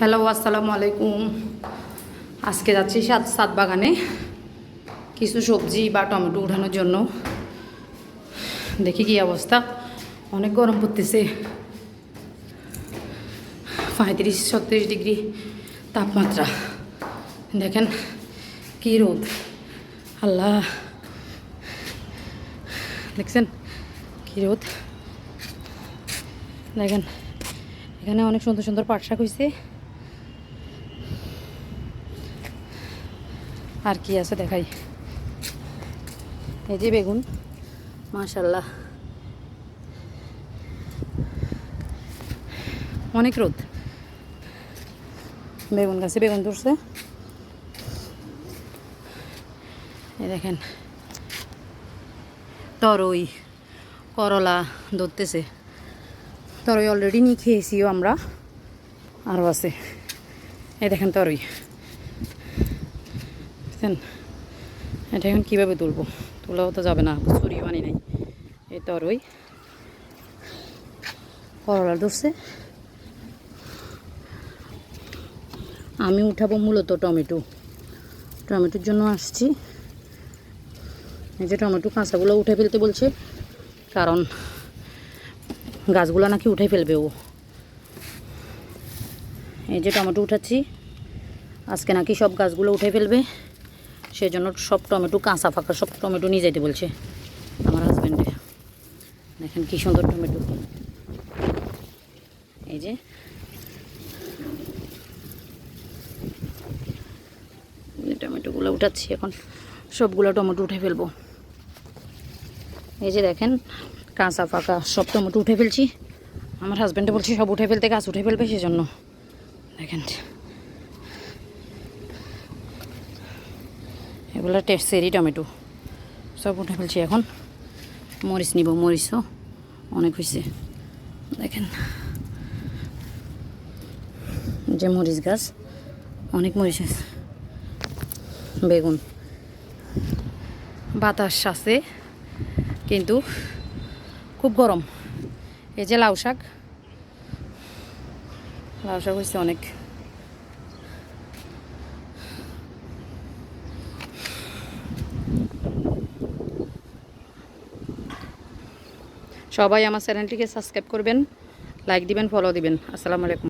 Hello, আসসালামু আলাইকুম। আজকে যাচ্ছি সাত সাত বাগানে কিছু সবজি বা টমেটো উঠানোর জন্য। দেখি কি অবস্থা। অনেক গরম পড়তেছে। পঁয়ত্রিশ, ছত্রিশ ডিগ্রি তাপমাত্রা। দেখেন কি রোদ। আল্লাহ। দেখছেন কি রোদ। দেখেন, এখানে অনেক সুন্দর সুন্দর পাট শাক হয়েছে আর কি আছে দেখাই। এই যে বেগুন মাশাল্লাহ অনেক রোদ। বেগুন গাছে বেগুন ধরছে। এই দেখেন, তরই, করলা ধরতেছে। তরই অলরেডি নিয়ে খেয়েছিও আমরা, আরও আছে। এই দেখেন তরই। বুঝছেন এটা এখন কীভাবে তুলবো? তোলাও তো যাবে না, ছুরি বানি নাই। এই তরই করলা ধরছে। আমি উঠাবো মূলত টমেটো। টমেটোর জন্য আসছি। এই যে টমেটো কাঁচাগুলো উঠে ফেলতে বলছে, কারণ গাছগুলো নাকি উঠে ফেলবে ও। এই যে টমেটো উঠাচ্ছি, আজকে নাকি সব গাছগুলো উঠে ফেলবে। সেই জন্য সব টমেটো কাঁচা ফাঁকা, সব টমেটো নিয়ে যেতে বলছে আমার হাজব্যান্ডে দেখেন কী সুন্দর টমেটো। এই যে। টমেটোগুলো উঠাচ্ছি এখন। সবগুলো টমেটো উঠে ফেলব। এই যে দেখেন, কাঁচা ফাঁকা, সব টমেটো উঠে ফেলছি। আমার হাজব্যান্ডে বলছে সব উঠে ফেলতে গাছ উঠে ফেলবে সেজন্য। দেখেন। এগুলো টেস্টেরই টমেটো। সব উঠে ফেলছি এখন। মরিচ নিব মরিচও অনেক হয়েছে দেখেন। যে মরিচ গাছ, অনেক মরিচ আছে। বেগুন। বাতাস আছে, কিন্তু খুব গরম। এই যে লাউ শাক। লাউ শাক হয়েছে অনেক। সবাই আমার চ্যানেলটিকে সাবস্ক্রাইব করবেন লাইক দিবেন ফলো দিবেন। আসসালামু আলাইকুম।